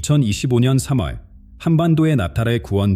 2025년 3월 한반도의 나타의 구원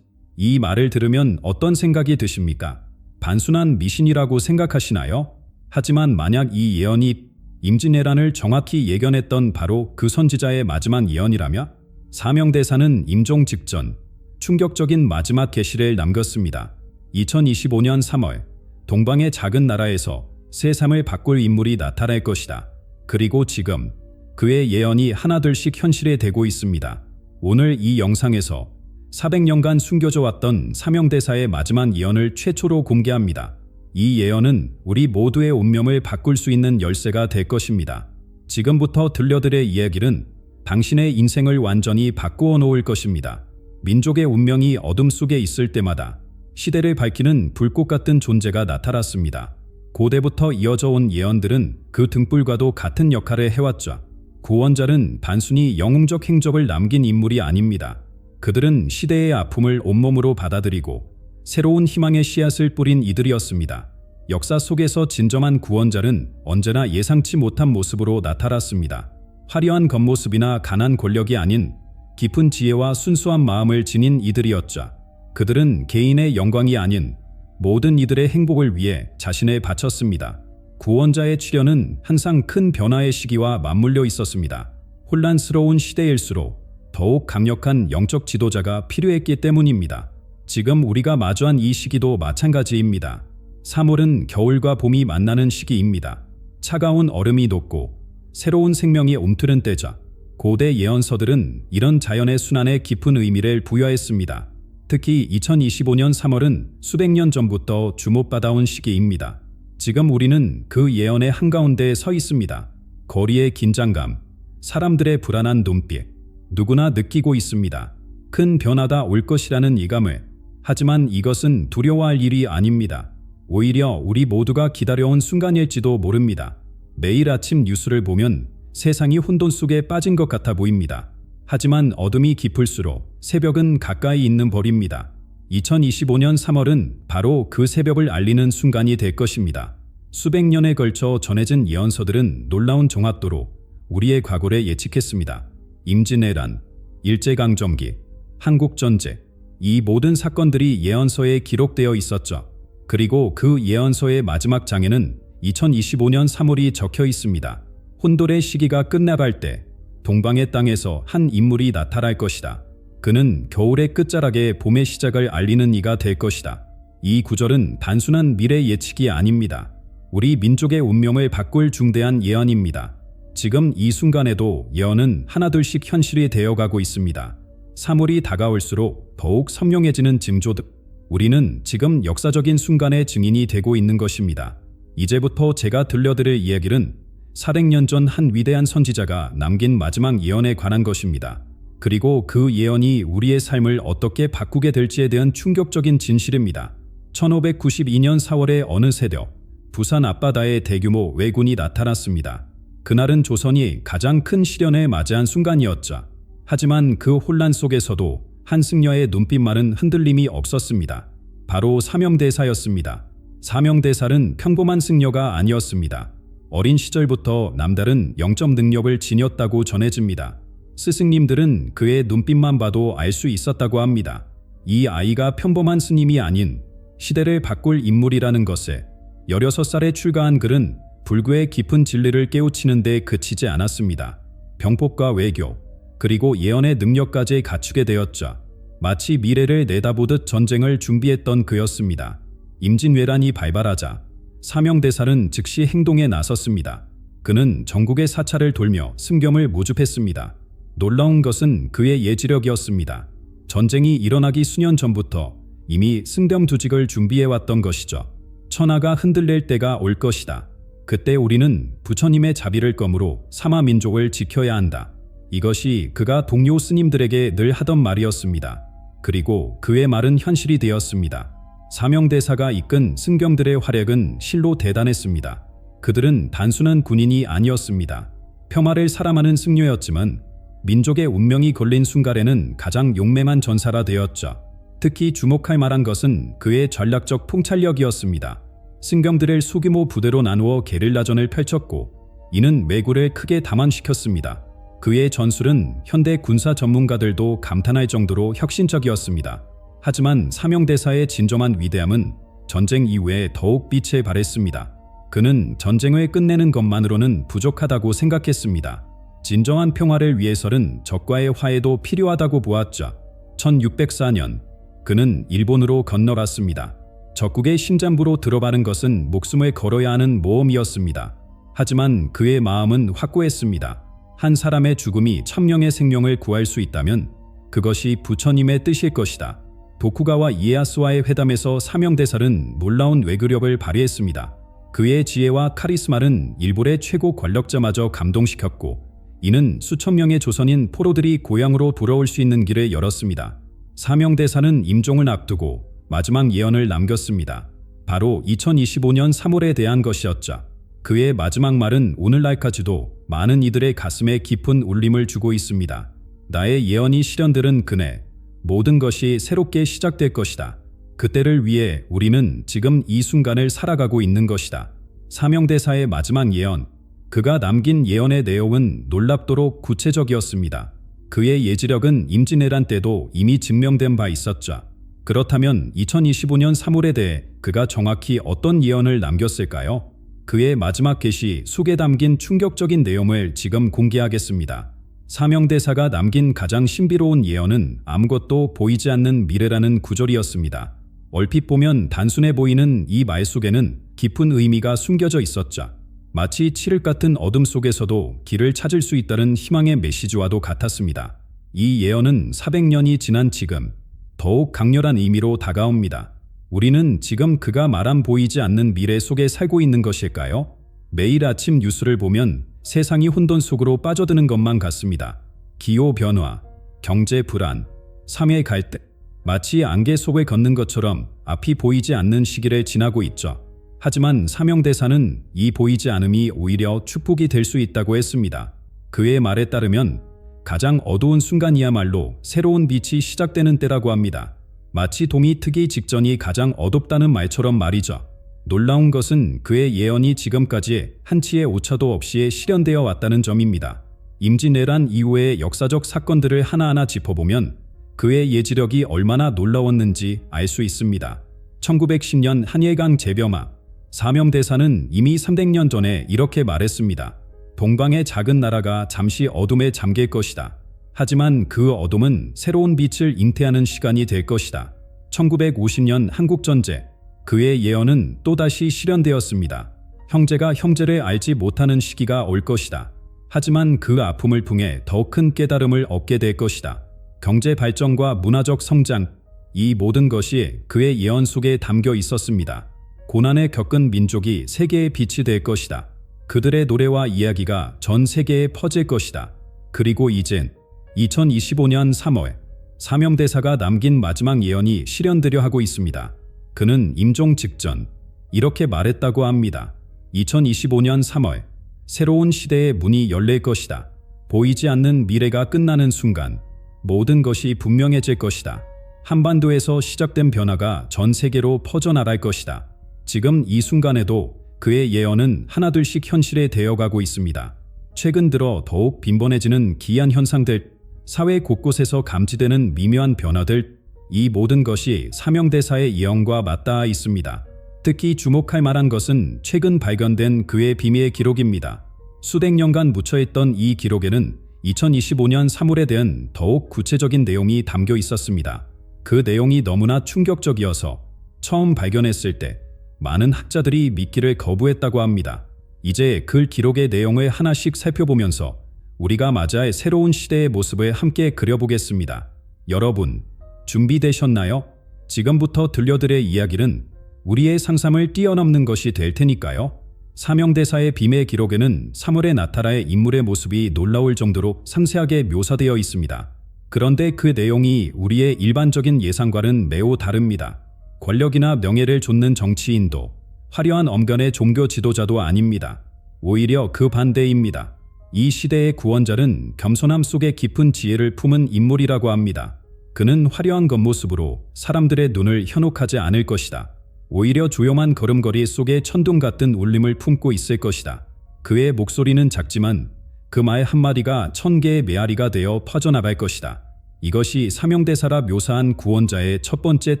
이 말을 들으면 어떤 생각이 드십니까? 단순한 미신이라고 생각하시나요? 하지만 만약 이 예언이 임진왜란을 정확히 예견했던 바로 그 선지자의 마지막 예언이라며 사명대사는 임종 직전 충격적인 마지막 계시를 남겼습니다. 2025년 3월 동방의 작은 나라에서 세상을 바꿀 인물이 나타날 것이다. 그리고 지금 그의 예언이 하나둘씩 현실이 되고 있습니다. 오늘 이 영상에서 400년간 숨겨져 왔던 사명대사의 마지막 예언을 최초로 공개합니다. 이 예언은 우리 모두의 운명을 바꿀 수 있는 열쇠가 될 것입니다. 지금부터 들려드릴 이야기는 당신의 인생을 완전히 바꾸어 놓을 것입니다. 민족의 운명이 어둠 속에 있을 때마다 시대를 밝히는 불꽃 같은 존재가 나타났습니다. 고대부터 이어져 온 예언들은 그 등불과도 같은 역할을 해왔죠. 구원자는 단순히 영웅적 행적을 남긴 인물이 아닙니다. 그들은 시대의 아픔을 온몸으로 받아들이고 새로운 희망의 씨앗을 뿌린 이들이었습니다. 역사 속에서 진정한 구원자는 언제나 예상치 못한 모습으로 나타났습니다. 화려한 겉모습이나 강한 권력이 아닌 깊은 지혜와 순수한 마음을 지닌 이들이었죠. 그들은 개인의 영광이 아닌 모든 이들의 행복을 위해 자신을 바쳤습니다. 구원자의 출현은 항상 큰 변화의 시기와 맞물려 있었습니다. 혼란스러운 시대일수록 더욱 강력한 영적 지도자가 필요했기 때문입니다. 지금 우리가 마주한 이 시기도 마찬가지입니다. 3월은 겨울과 봄이 만나는 시기입니다. 차가운 얼음이 녹고 새로운 생명이 움트는 때자 고대 예언서들은 이런 자연의 순환에 깊은 의미를 부여했습니다. 특히 2025년 3월은 수백 년 전부터 주목받아온 시기입니다. 지금 우리는 그 예언의 한가운데에 서 있습니다. 거리의 긴장감, 사람들의 불안한 눈빛, 누구나 느끼고 있습니다. 큰 변화가 올 것이라는 이감을. 하지만 이것은 두려워할 일이 아닙니다. 오히려 우리 모두가 기다려온 순간일지도 모릅니다. 매일 아침 뉴스를 보면 세상이 혼돈 속에 빠진 것 같아 보입니다. 하지만 어둠이 깊을수록 새벽은 가까이 있는 벌입니다. 2025년 3월은 바로 그 새벽을 알리는 순간이 될 것입니다. 수백 년에 걸쳐 전해진 예언서들은 놀라운 정확도로 우리의 과거를 예측했습니다. 임진왜란, 일제강점기, 한국전쟁, 이 모든 사건들이 예언서에 기록되어 있었죠. 그리고 그 예언서의 마지막 장에는 2025년 3월이 적혀 있습니다. 혼돌의 시기가 끝나갈 때 동방의 땅에서 한 인물이 나타날 것이다. 그는 겨울의 끝자락에 봄의 시작을 알리는 이가 될 것이다. 이 구절은 단순한 미래 예측이 아닙니다. 우리 민족의 운명을 바꿀 중대한 예언입니다. 지금 이 순간에도 예언은 하나둘씩 현실이 되어가고 있습니다. 3월이 다가올수록 더욱 선명해지는 징조들. 우리는 지금 역사적인 순간의 증인이 되고 있는 것입니다. 이제부터 제가 들려드릴 이야기는 400년 전 한 위대한 선지자가 남긴 마지막 예언에 관한 것입니다. 그리고 그 예언이 우리의 삶을 어떻게 바꾸게 될지에 대한 충격적인 진실입니다. 1592년 4월의 어느 새벽, 부산 앞바다에 대규모 왜군이 나타났습니다. 그날은 조선이 가장 큰 시련에 맞이한 순간이었죠. 하지만 그 혼란 속에서도 한 승려의 눈빛만은 흔들림이 없었습니다. 바로 사명대사였습니다. 사명대사는 평범한 승려가 아니었습니다. 어린 시절부터 남다른 영점 능력을 지녔다고 전해집니다. 스승님들은 그의 눈빛만 봐도 알 수 있었다고 합니다. 이 아이가 평범한 스님이 아닌 시대를 바꿀 인물이라는 것에 16살에 출가한 글은 불교의 깊은 진리를 깨우치는 데 그치지 않았습니다. 병폭과 외교, 그리고 예언의 능력까지 갖추게 되었죠. 마치 미래를 내다보듯 전쟁을 준비했던 그였습니다. 임진왜란이 발발하자 사명대사는 즉시 행동에 나섰습니다. 그는 전국의 사찰을 돌며 승겸을 모집했습니다. 놀라운 것은 그의 예지력이었습니다. 전쟁이 일어나기 수년 전부터 이미 승겸두직을 준비해왔던 것이죠. 천하가 흔들릴 때가 올 것이다. 그때 우리는 부처님의 자비를 검으로 사마 민족을 지켜야 한다. 이것이 그가 동료 스님들에게 늘 하던 말이었습니다. 그리고 그의 말은 현실이 되었습니다. 사명대사가 이끈 승경들의 활약은 실로 대단했습니다. 그들은 단순한 군인이 아니었습니다. 평화를 사랑하는 승려였지만 민족의 운명이 걸린 순간에는 가장 용맹한 전사라 되었죠. 특히 주목할 만한 것은 그의 전략적 통찰력이었습니다. 승경들을 소규모 부대로 나누어 게릴라전을 펼쳤고 이는 왜구를 크게 담안시켰습니다. 그의 전술은 현대 군사 전문가들도 감탄할 정도로 혁신적이었습니다. 하지만 사명대사의 진정한 위대함은 전쟁 이후에 더욱 빛에 발했습니다. 그는 전쟁을 끝내는 것만으로는 부족하다고 생각했습니다. 진정한 평화를 위해서는 적과의 화해도 필요하다고 보았죠. 1604년 그는 일본으로 건너갔습니다. 적국의 신장부로 들어가는 것은 목숨을 걸어야 하는 모험이었습니다. 하지만 그의 마음은 확고했습니다. 한 사람의 죽음이 천명의 생명을 구할 수 있다면 그것이 부처님의 뜻일 것이다. 도쿠가와 이에야스와의 회담에서 사명대설은 놀라운 외교력을 발휘했습니다. 그의 지혜와 카리스마는 일본의 최고 권력자마저 감동시켰고 이는 수천 명의 조선인 포로들이 고향으로 돌아올 수 있는 길을 열었습니다. 사명대사는 임종을 앞두고 마지막 예언을 남겼습니다. 바로 2025년 3월에 대한 것이었죠. 그의 마지막 말은 오늘날까지도 많은 이들의 가슴에 깊은 울림을 주고 있습니다. 나의 예언이 실현들은 그네 모든 것이 새롭게 시작될 것이다. 그때를 위해 우리는 지금 이 순간을 살아가고 있는 것이다. 사명대사의 마지막 예언. 그가 남긴 예언의 내용은 놀랍도록 구체적이었습니다. 그의 예지력은 임진왜란 때도 이미 증명된 바 있었죠. 그렇다면 2025년 3월에 대해 그가 정확히 어떤 예언을 남겼을까요? 그의 마지막 계시 속에 담긴 충격적인 내용을 지금 공개하겠습니다. 사명대사가 남긴 가장 신비로운 예언은 아무것도 보이지 않는 미래라는 구절이었습니다. 얼핏 보면 단순해 보이는 이 말 속에는 깊은 의미가 숨겨져 있었죠. 마치 칠흑 같은 어둠 속에서도 길을 찾을 수 있다는 희망의 메시지와도 같았습니다. 이 예언은 400년이 지난 지금 더욱 강렬한 의미로 다가옵니다. 우리는 지금 그가 말한 보이지 않는 미래 속에 살고 있는 것일까요? 매일 아침 뉴스를 보면 세상이 혼돈 속으로 빠져드는 것만 같습니다. 기후 변화, 경제 불안, 사회 갈등, 마치 안개 속을 걷는 것처럼 앞이 보이지 않는 시기를 지나고 있죠. 하지만 사명대사는 이 보이지 않음이 오히려 축복이 될 수 있다고 했습니다. 그의 말에 따르면 가장 어두운 순간이야말로 새로운 빛이 시작되는 때라고 합니다. 마치 동이 트기 직전이 가장 어둡다는 말처럼 말이죠. 놀라운 것은 그의 예언이 지금까지 한치의 오차도 없이 실현되어 왔다는 점입니다. 임진왜란 이후의 역사적 사건들을 하나하나 짚어보면 그의 예지력이 얼마나 놀라웠는지 알 수 있습니다. 1910년 한예강 재병화 사명대사는 이미 300년 전에 이렇게 말했습니다. 동방의 작은 나라가 잠시 어둠에 잠길 것이다. 하지만 그 어둠은 새로운 빛을 잉태하는 시간이 될 것이다. 1950년 한국전쟁 그의 예언은 또다시 실현되었습니다. 형제가 형제를 알지 못하는 시기가 올 것이다. 하지만 그 아픔을 통해 더 큰 깨달음을 얻게 될 것이다. 경제 발전과 문화적 성장, 이 모든 것이 그의 예언 속에 담겨 있었습니다. 고난을 겪은 민족이 세계의 빛이 될 것이다. 그들의 노래와 이야기가 전 세계에 퍼질 것이다. 그리고 이젠 2025년 3월 사명대사가 남긴 마지막 예언이 실현되려 하고 있습니다. 그는 임종 직전 이렇게 말했다고 합니다. 2025년 3월 새로운 시대의 문이 열릴 것이다. 보이지 않는 미래가 끝나는 순간 모든 것이 분명해질 것이다. 한반도에서 시작된 변화가 전 세계로 퍼져나갈 것이다. 지금 이 순간에도 그의 예언은 하나둘씩 현실에 되어가고 있습니다. 최근 들어 더욱 빈번해지는 기이한 현상들, 사회 곳곳에서 감지되는 미묘한 변화들, 이 모든 것이 사명대사의 예언과 맞닿아 있습니다. 특히 주목할 만한 것은 최근 발견된 그의 비밀의 기록입니다. 수백 년간 묻혀있던 이 기록에는 2025년 3월에 대한 더욱 구체적인 내용이 담겨 있었습니다. 그 내용이 너무나 충격적이어서 처음 발견했을 때 많은 학자들이 믿기를 거부했다고 합니다. 이제 글 기록의 내용을 하나씩 살펴보면서 우리가 맞아야 새로운 시대의 모습을 함께 그려보겠습니다. 여러분, 준비되셨나요? 지금부터 들려드릴 이야기는 우리의 상상을 뛰어넘는 것이 될 테니까요. 사명대사의 빔의 기록에는 3월의 나타라의 인물의 모습이 놀라울 정도로 상세하게 묘사되어 있습니다. 그런데 그 내용이 우리의 일반적인 예상과는 매우 다릅니다. 권력이나 명예를 좇는 정치인도 화려한 엄견의 종교 지도자도 아닙니다. 오히려 그 반대입니다. 이 시대의 구원자는 겸손함 속에 깊은 지혜를 품은 인물이라고 합니다. 그는 화려한 겉모습으로 사람들의 눈을 현혹하지 않을 것이다. 오히려 조용한 걸음걸이 속에 천둥 같은 울림을 품고 있을 것이다. 그의 목소리는 작지만 그 말 한마디가 천 개의 메아리가 되어 퍼져나갈 것이다. 이것이 사명대사라 묘사한 구원자의 첫 번째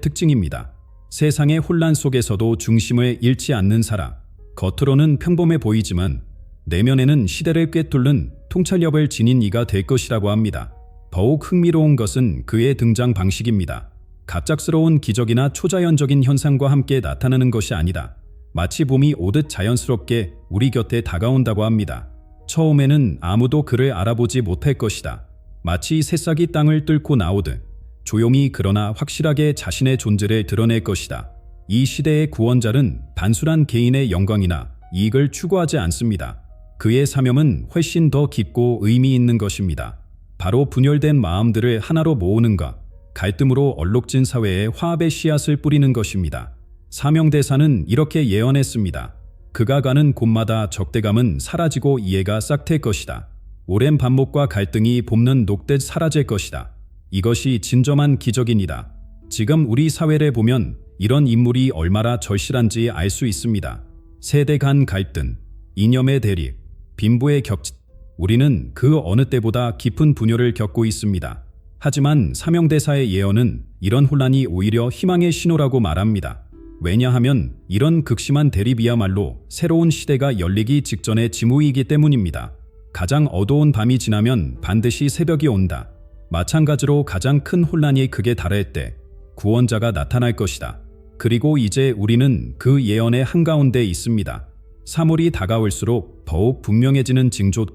특징입니다. 세상의 혼란 속에서도 중심을 잃지 않는 사람. 겉으로는 평범해 보이지만 내면에는 시대를 꿰뚫는 통찰력을 지닌 이가 될 것이라고 합니다. 더욱 흥미로운 것은 그의 등장 방식입니다. 갑작스러운 기적이나 초자연적인 현상과 함께 나타나는 것이 아니다. 마치 봄이 오듯 자연스럽게 우리 곁에 다가온다고 합니다. 처음에는 아무도 그를 알아보지 못할 것이다. 마치 새싹이 땅을 뚫고 나오듯 조용히 그러나 확실하게 자신의 존재를 드러낼 것이다. 이 시대의 구원자는 단순한 개인의 영광이나 이익을 추구하지 않습니다. 그의 사명은 훨씬 더 깊고 의미 있는 것입니다. 바로 분열된 마음들을 하나로 모으는 것, 갈등으로 얼룩진 사회에 화합의 씨앗을 뿌리는 것입니다. 사명대사는 이렇게 예언했습니다. 그가 가는 곳마다 적대감은 사라지고 이해가 싹틀 것이다. 오랜 반목과 갈등이 봄는 녹듯 사라질 것이다. 이것이 진정한 기적입니다. 지금 우리 사회를 보면 이런 인물이 얼마나 절실한지 알 수 있습니다. 세대 간 갈등, 이념의 대립, 빈부의 격치. 우리는 그 어느 때보다 깊은 분열을 겪고 있습니다. 하지만 사명대사의 예언은 이런 혼란이 오히려 희망의 신호라고 말합니다. 왜냐하면 이런 극심한 대립이야말로 새로운 시대가 열리기 직전의 징후이기 때문입니다. 가장 어두운 밤이 지나면 반드시 새벽이 온다. 마찬가지로 가장 큰 혼란이 극에 달할 때 구원자가 나타날 것이다. 그리고 이제 우리는 그 예언의 한가운데 있습니다. 3월이 다가올수록 더욱 분명해지는 징조,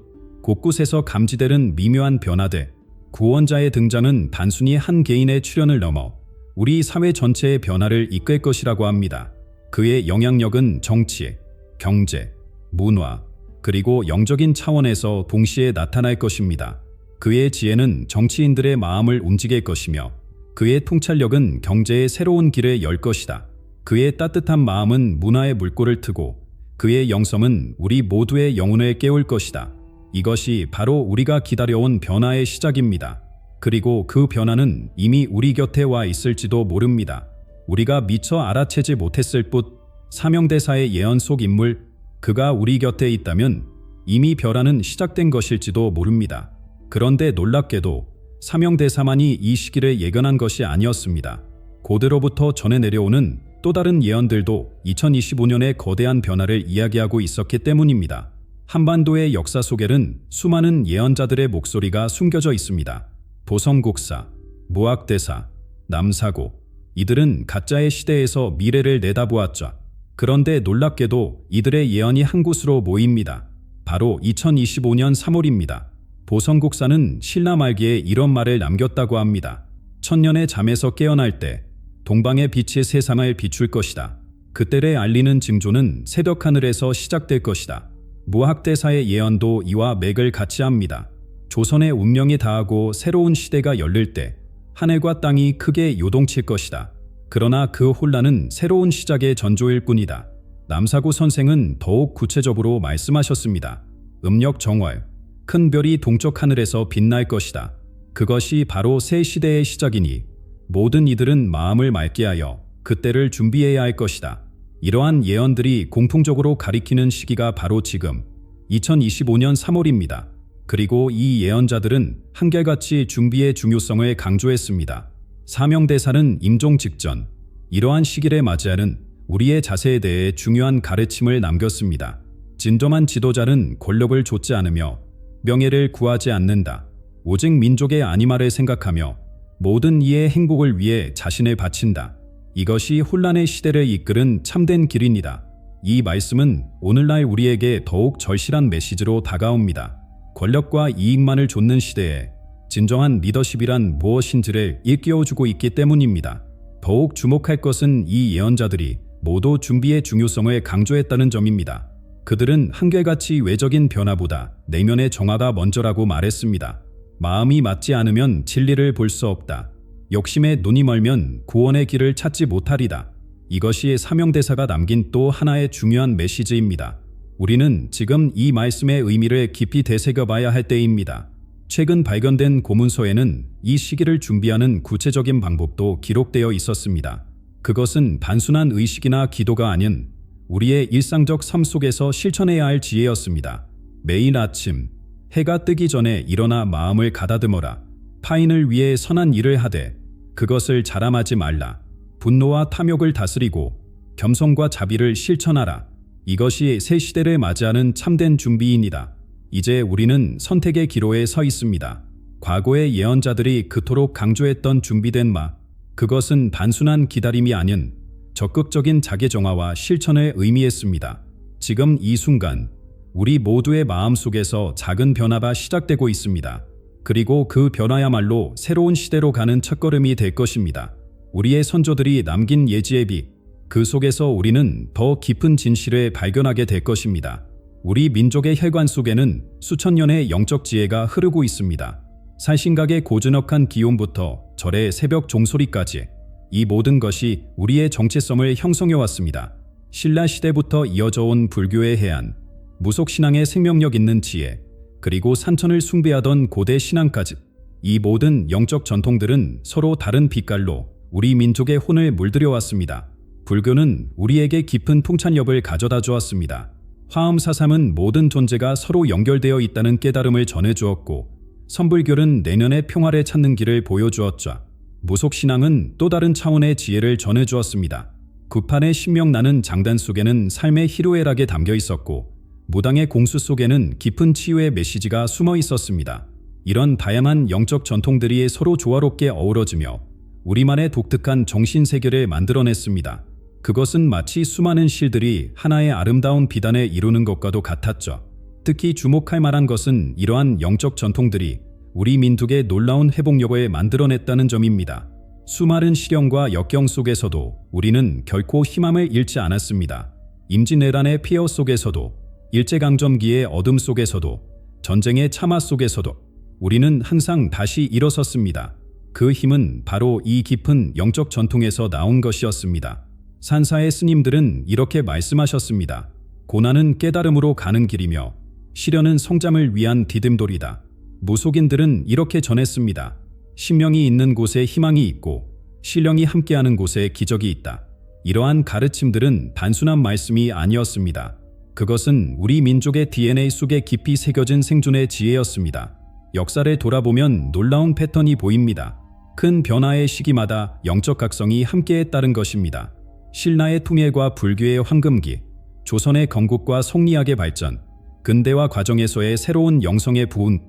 곳곳에서 감지되는 미묘한 변화들, 구원자의 등장은 단순히 한 개인의 출현을 넘어 우리 사회 전체의 변화를 이끌 것이라고 합니다. 그의 영향력은 정치, 경제, 문화, 그리고 영적인 차원에서 동시에 나타날 것입니다. 그의 지혜는 정치인들의 마음을 움직일 것이며 그의 통찰력은 경제의 새로운 길을 열 것이다. 그의 따뜻한 마음은 문화의 물꼬를 트고 그의 영성은 우리 모두의 영혼을 깨울 것이다. 이것이 바로 우리가 기다려온 변화의 시작입니다. 그리고 그 변화는 이미 우리 곁에 와 있을지도 모릅니다. 우리가 미처 알아채지 못했을 뿐 사명대사의 예언 속 인물 그가 우리 곁에 있다면 이미 변화는 시작된 것일지도 모릅니다. 그런데 놀랍게도 사명대사만이 이 시기를 예견한 것이 아니었습니다. 고대로부터 전해 내려오는 또 다른 예언들도 2025년의 거대한 변화를 이야기하고 있었기 때문입니다. 한반도의 역사 속에는 수많은 예언자들의 목소리가 숨겨져 있습니다. 보성국사, 무학대사, 남사고, 이들은 가짜의 시대에서 미래를 내다보았죠. 그런데 놀랍게도 이들의 예언이 한 곳으로 모입니다. 바로 2025년 3월입니다. 보성국사는 신라 말기에 이런 말을 남겼다고 합니다. 천년의 잠에서 깨어날 때 동방의 빛이 세상을 비출 것이다. 그때를 알리는 징조는 새벽 하늘에서 시작될 것이다. 무학대사의 예언도 이와 맥을 같이 합니다. 조선의 운명이 다하고 새로운 시대가 열릴 때 하늘과 땅이 크게 요동칠 것이다. 그러나 그 혼란은 새로운 시작의 전조일 뿐이다. 남사구 선생은 더욱 구체적으로 말씀하셨습니다. 음력 정월, 큰 별이 동쪽 하늘에서 빛날 것이다. 그것이 바로 새 시대의 시작이니 모든 이들은 마음을 맑게 하여 그때를 준비해야 할 것이다. 이러한 예언들이 공통적으로 가리키는 시기가 바로 지금 2025년 3월입니다. 그리고 이 예언자들은 한결같이 준비의 중요성을 강조했습니다. 사명대사는 임종 직전 이러한 시기를 맞이하는 우리의 자세에 대해 중요한 가르침을 남겼습니다. 진정한 지도자는 권력을 좇지 않으며 명예를 구하지 않는다. 오직 민족의 안위마를 생각하며 모든 이의 행복을 위해 자신을 바친다. 이것이 혼란의 시대를 이끄는 참된 길입니다. 이 말씀은 오늘날 우리에게 더욱 절실한 메시지로 다가옵니다. 권력과 이익만을 좇는 시대에 진정한 리더십이란 무엇인지를 일깨워주고 있기 때문입니다. 더욱 주목할 것은 이 예언자들이 모두 준비의 중요성을 강조했다는 점입니다. 그들은 한결같이 외적인 변화보다 내면의 정화가 먼저라고 말했습니다. 마음이 맞지 않으면 진리를 볼 수 없다. 욕심에 눈이 멀면 구원의 길을 찾지 못하리다. 이것이 사명대사가 남긴 또 하나의 중요한 메시지입니다. 우리는 지금 이 말씀의 의미를 깊이 되새겨봐야 할 때입니다. 최근 발견된 고문서에는 이 시기를 준비하는 구체적인 방법도 기록되어 있었습니다. 그것은 단순한 의식이나 기도가 아닌 우리의 일상적 삶 속에서 실천해야 할 지혜였습니다. 매일 아침 해가 뜨기 전에 일어나 마음을 가다듬어라. 타인을 위해 선한 일을 하되 그것을 자람하지 말라. 분노와 탐욕을 다스리고 겸손과 자비를 실천하라. 이것이 새 시대를 맞이하는 참된 준비인이다. 이제 우리는 선택의 기로에 서 있습니다. 과거의 예언자들이 그토록 강조했던 준비된 마, 그것은 단순한 기다림이 아닌 적극적인 자기 정화와 실천을 의미했습니다. 지금 이 순간 우리 모두의 마음 속에서 작은 변화가 시작되고 있습니다. 그리고 그 변화야말로 새로운 시대로 가는 첫걸음이 될 것입니다. 우리의 선조들이 남긴 예지에 비, 그 속에서 우리는 더 깊은 진실을 발견하게 될 것입니다. 우리 민족의 혈관 속에는 수천 년의 영적 지혜가 흐르고 있습니다. 살신각의 고즈넉한 기온부터 절의 새벽 종소리까지 이 모든 것이 우리의 정체성을 형성해 왔습니다. 신라 시대부터 이어져 온 불교의 해안, 무속 신앙의 생명력 있는 지혜, 그리고 산천을 숭배하던 고대 신앙까지 이 모든 영적 전통들은 서로 다른 빛깔로 우리 민족의 혼을 물들여 왔습니다. 불교는 우리에게 깊은 통찰력을 가져다 주었습니다. 화엄사삼은 모든 존재가 서로 연결되어 있다는 깨달음을 전해 주었고, 선불교는 내년의 평화를 찾는 길을 보여주었죠. 무속신앙은 또 다른 차원의 지혜를 전해 주었습니다. 구판의 신명나는 장단 속에는 삶의 희로애락에 담겨 있었고, 무당의 공수 속에는 깊은 치유의 메시지가 숨어 있었습니다. 이런 다양한 영적 전통들이 서로 조화롭게 어우러지며 우리만의 독특한 정신세계를 만들어냈습니다. 그것은 마치 수많은 실들이 하나의 아름다운 비단을 이루는 것과도 같았죠. 특히 주목할 만한 것은 이러한 영적 전통들이 우리 민족의 놀라운 회복력을 만들어냈다는 점입니다. 수많은 시련과 역경 속에서도 우리는 결코 희망을 잃지 않았습니다. 임진왜란의 폐허 속에서도 일제강점기의 어둠 속에서도 전쟁의 참화 속에서도 우리는 항상 다시 일어섰습니다. 그 힘은 바로 이 깊은 영적 전통에서 나온 것이었습니다. 산사의 스님들은 이렇게 말씀하셨습니다. 고난은 깨달음으로 가는 길이며 시련은 성장을 위한 디딤돌이다. 무속인들은 이렇게 전했습니다. 신명이 있는 곳에 희망이 있고 신령이 함께하는 곳에 기적이 있다. 이러한 가르침들은 단순한 말씀이 아니었습니다. 그것은 우리 민족의 DNA 속에 깊이 새겨진 생존의 지혜였습니다. 역사를 돌아보면 놀라운 패턴이 보입니다. 큰 변화의 시기마다 영적 각성이 함께 따른 것입니다. 신라의 통일과 불교의 황금기, 조선의 건국과 성리학의 발전, 근대화 과정에서의 새로운 영성의 부흥,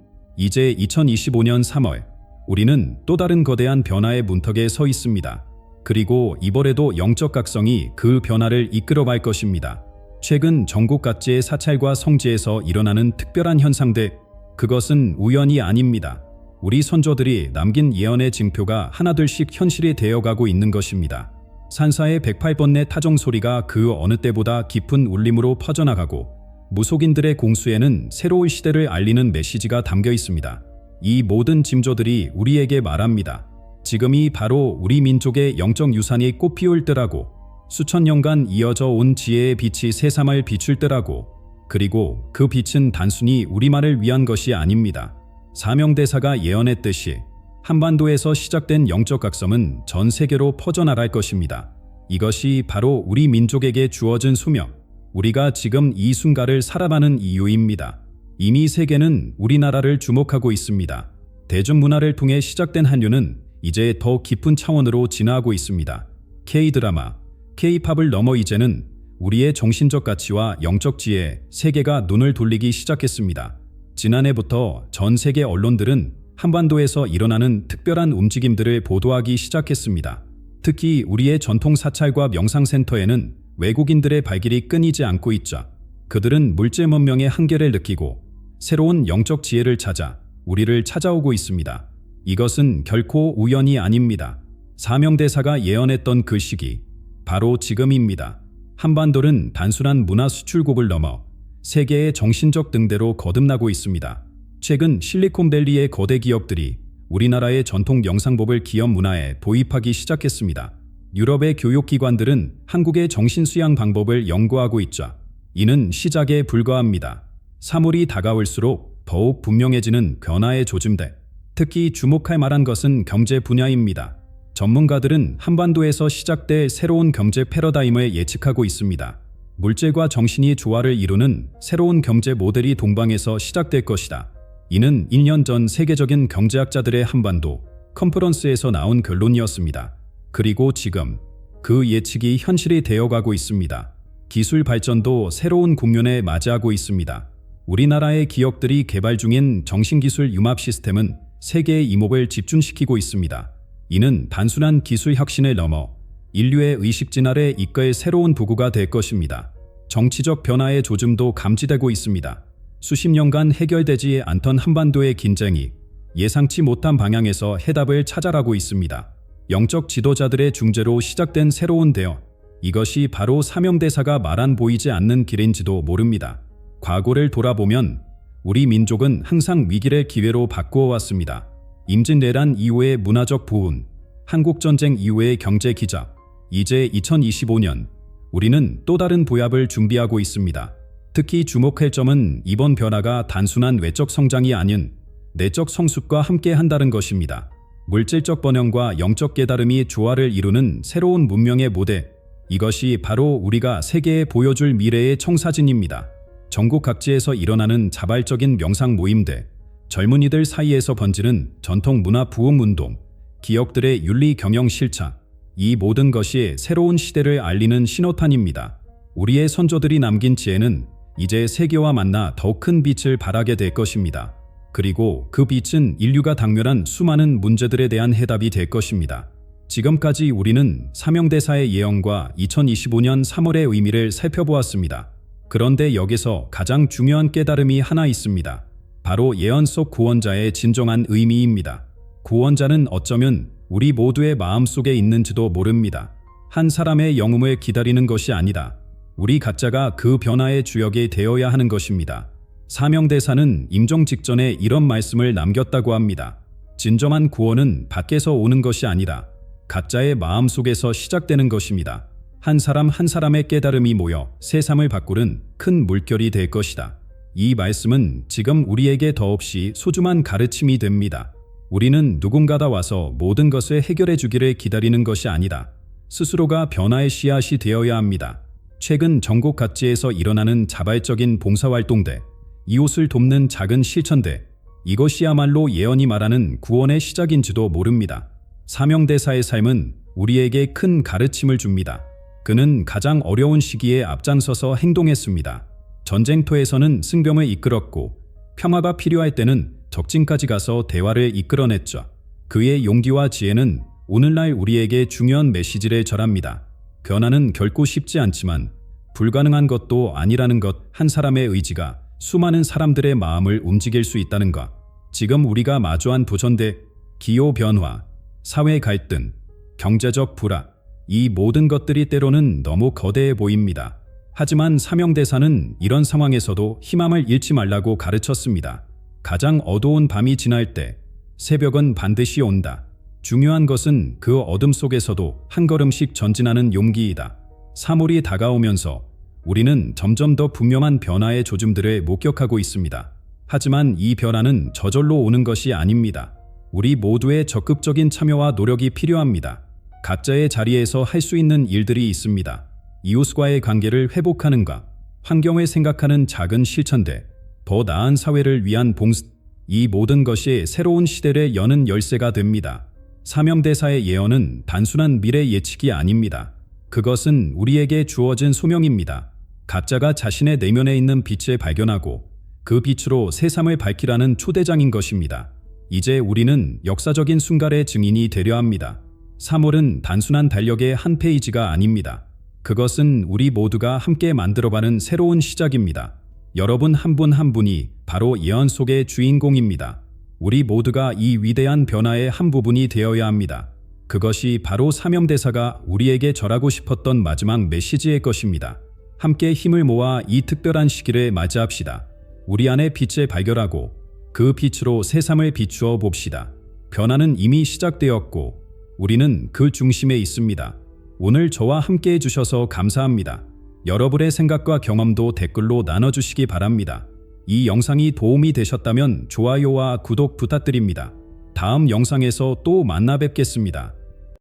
이제 2025년 3월, 우리는 또 다른 거대한 변화의 문턱에 서 있습니다. 그리고 이번에도 영적 각성이 그 변화를 이끌어갈 것입니다. 최근 전국 각지의 사찰과 성지에서 일어나는 특별한 현상들, 그것은 우연이 아닙니다. 우리 선조들이 남긴 예언의 징표가 하나둘씩 현실이 되어가고 있는 것입니다. 산사의 108번의 타종 소리가 그 어느 때보다 깊은 울림으로 퍼져나가고 무속인들의 공수에는 새로운 시대를 알리는 메시지가 담겨 있습니다. 이 모든 징조들이 우리에게 말합니다. 지금이 바로 우리 민족의 영적 유산이 꽃피울 때라고 수천 년간 이어져 온 지혜의 빛이 새삼을 비출 때라고 그리고 그 빛은 단순히 우리만을 위한 것이 아닙니다. 사명대사가 예언했듯이 한반도에서 시작된 영적 각성은 전 세계로 퍼져나갈 것입니다. 이것이 바로 우리 민족에게 주어진 수명, 우리가 지금 이 순간을 살아가는 이유입니다. 이미 세계는 우리나라를 주목하고 있습니다. 대중문화를 통해 시작된 한류는 이제 더 깊은 차원으로 진화하고 있습니다. K-드라마, K-팝을 넘어 이제는 우리의 정신적 가치와 영적 지혜, 세계가 눈을 돌리기 시작했습니다. 지난해부터 전 세계 언론들은 한반도에서 일어나는 특별한 움직임들을 보도하기 시작했습니다. 특히 우리의 전통 사찰과 명상센터에는 외국인들의 발길이 끊이지 않고 있자 그들은 물질 문명의 한계를 느끼고 새로운 영적 지혜를 찾아 우리를 찾아오고 있습니다. 이것은 결코 우연이 아닙니다. 사명대사가 예언했던 그 시기, 바로 지금입니다. 한반도는 단순한 문화 수출국을 넘어 세계의 정신적 등대로 거듭나고 있습니다. 최근 실리콘밸리의 거대 기업들이 우리나라의 전통 영상법을 기업 문화에 도입하기 시작했습니다. 유럽의 교육기관들은 한국의 정신수양 방법을 연구하고 있자 이는 시작에 불과합니다. 사물이 다가올수록 더욱 분명해지는 변화의 조짐대. 특히 주목할 만한 것은 경제 분야입니다. 전문가들은 한반도에서 시작될 새로운 경제 패러다임을 예측하고 있습니다. 물질과 정신이 조화를 이루는 새로운 경제 모델이 동방에서 시작될 것이다. 이는 1년 전 세계적인 경제학자들의 한반도 컨퍼런스에서 나온 결론이었습니다. 그리고 지금 그 예측이 현실이 되어가고 있습니다. 기술 발전도 새로운 국면에 맞이하고 있습니다. 우리나라의 기업들이 개발 중인 정신기술 융합 시스템은 세계의 이목을 집중시키고 있습니다. 이는 단순한 기술 혁신을 넘어 인류의 의식 진화를 이끌 새로운 부구가 될 것입니다. 정치적 변화의 조짐도 감지되고 있습니다. 수십 년간 해결되지 않던 한반도의 긴장이 예상치 못한 방향에서 해답을 찾아가고 있습니다. 영적 지도자들의 중재로 시작된 새로운 대화. 이것이 바로 사명대사가 말한 보이지 않는 길인지도 모릅니다. 과거를 돌아보면 우리 민족은 항상 위기를 기회로 바꾸어 왔습니다. 임진왜란 이후의 문화적 부흥, 한국전쟁 이후의 경제 기작, 이제 2025년 우리는 또 다른 부합을 준비하고 있습니다. 특히 주목할 점은 이번 변화가 단순한 외적 성장이 아닌 내적 성숙과 함께 한다는 것입니다. 물질적 번영과 영적 깨달음이 조화를 이루는 새로운 문명의 모델. 이것이 바로 우리가 세계에 보여줄 미래의 청사진입니다. 전국 각지에서 일어나는 자발적인 명상 모임들, 젊은이들 사이에서 번지는 전통 문화 부흥 운동, 기업들의 윤리 경영 실차, 이 모든 것이 새로운 시대를 알리는 신호탄입니다. 우리의 선조들이 남긴 지혜는 이제 세계와 만나 더 큰 빛을 발하게 될 것입니다. 그리고 그 빛은 인류가 당면한 수많은 문제들에 대한 해답이 될 것입니다. 지금까지 우리는 사명대사의 예언과 2025년 3월의 의미를 살펴보았습니다. 그런데 여기서 가장 중요한 깨달음이 하나 있습니다. 바로 예언 속 구원자의 진정한 의미입니다. 구원자는 어쩌면 우리 모두의 마음 속에 있는지도 모릅니다. 한 사람의 영웅을 기다리는 것이 아니다. 우리 각자가 그 변화의 주역이 되어야 하는 것입니다. 사명대사는 임종 직전에 이런 말씀을 남겼다고 합니다. 진정한 구원은 밖에서 오는 것이 아니라 각자의 마음 속에서 시작되는 것입니다. 한 사람 한 사람의 깨달음이 모여 세상을 바꾸는 큰 물결이 될 것이다. 이 말씀은 지금 우리에게 더없이 소중한 가르침이 됩니다. 우리는 누군가다 와서 모든 것을 해결해 주기를 기다리는 것이 아니다. 스스로가 변화의 씨앗이 되어야 합니다. 최근 전국 각지에서 일어나는 자발적인 봉사활동들, 이웃을 돕는 작은 실천들, 이것이야말로 예언이 말하는 구원의 시작인지도 모릅니다. 사명대사의 삶은 우리에게 큰 가르침을 줍니다. 그는 가장 어려운 시기에 앞장서서 행동했습니다. 전쟁터에서는 승병을 이끌었고 평화가 필요할 때는 적진까지 가서 대화를 이끌어냈죠. 그의 용기와 지혜는 오늘날 우리에게 중요한 메시지를 전합니다. 변화는 결코 쉽지 않지만 불가능한 것도 아니라는 것 한 사람의 의지가 수많은 사람들의 마음을 움직일 수 있다는 것. 지금 우리가 마주한 도전대, 기후 변화, 사회 갈등, 경제적 불화, 이 모든 것들이 때로는 너무 거대해 보입니다. 하지만 사명대사는 이런 상황에서도 희망을 잃지 말라고 가르쳤습니다. 가장 어두운 밤이 지날 때 새벽은 반드시 온다. 중요한 것은 그 어둠 속에서도 한 걸음씩 전진하는 용기이다. 사물이 다가오면서 우리는 점점 더 분명한 변화의 조짐들을 목격하고 있습니다. 하지만 이 변화는 저절로 오는 것이 아닙니다. 우리 모두의 적극적인 참여와 노력이 필요합니다. 각자의 자리에서 할 수 있는 일들이 있습니다. 이웃과의 관계를 회복하는가, 환경을 생각하는 작은 실천들, 더 나은 사회를 위한 봉사, 이 모든 것이 새로운 시대를 여는 열쇠가 됩니다. 사명대사의 예언은 단순한 미래 예측이 아닙니다. 그것은 우리에게 주어진 소명입니다. 각자가 자신의 내면에 있는 빛을 발견하고 그 빛으로 세상을 밝히라는 초대장인 것입니다. 이제 우리는 역사적인 순간의 증인이 되려 합니다. 3월은 단순한 달력의 한 페이지가 아닙니다. 그것은 우리 모두가 함께 만들어가는 새로운 시작입니다. 여러분 한 분한 분이 바로 예언 속의 주인공입니다. 우리 모두가 이 위대한 변화의 한 부분이 되어야 합니다. 그것이 바로 사명대사가 우리에게 절하고 싶었던 마지막 메시지의 것입니다. 함께 힘을 모아 이 특별한 시기를 맞이합시다. 우리 안에 빛을 발견하고 그 빛으로 세상을 비추어 봅시다. 변화는 이미 시작되었고 우리는 그 중심에 있습니다. 오늘 저와 함께 해주셔서 감사합니다. 여러분의 생각과 경험도 댓글로 나눠주시기 바랍니다. 이 영상이 도움이 되셨다면 좋아요와 구독 부탁드립니다. 다음 영상에서 또 만나 뵙겠습니다.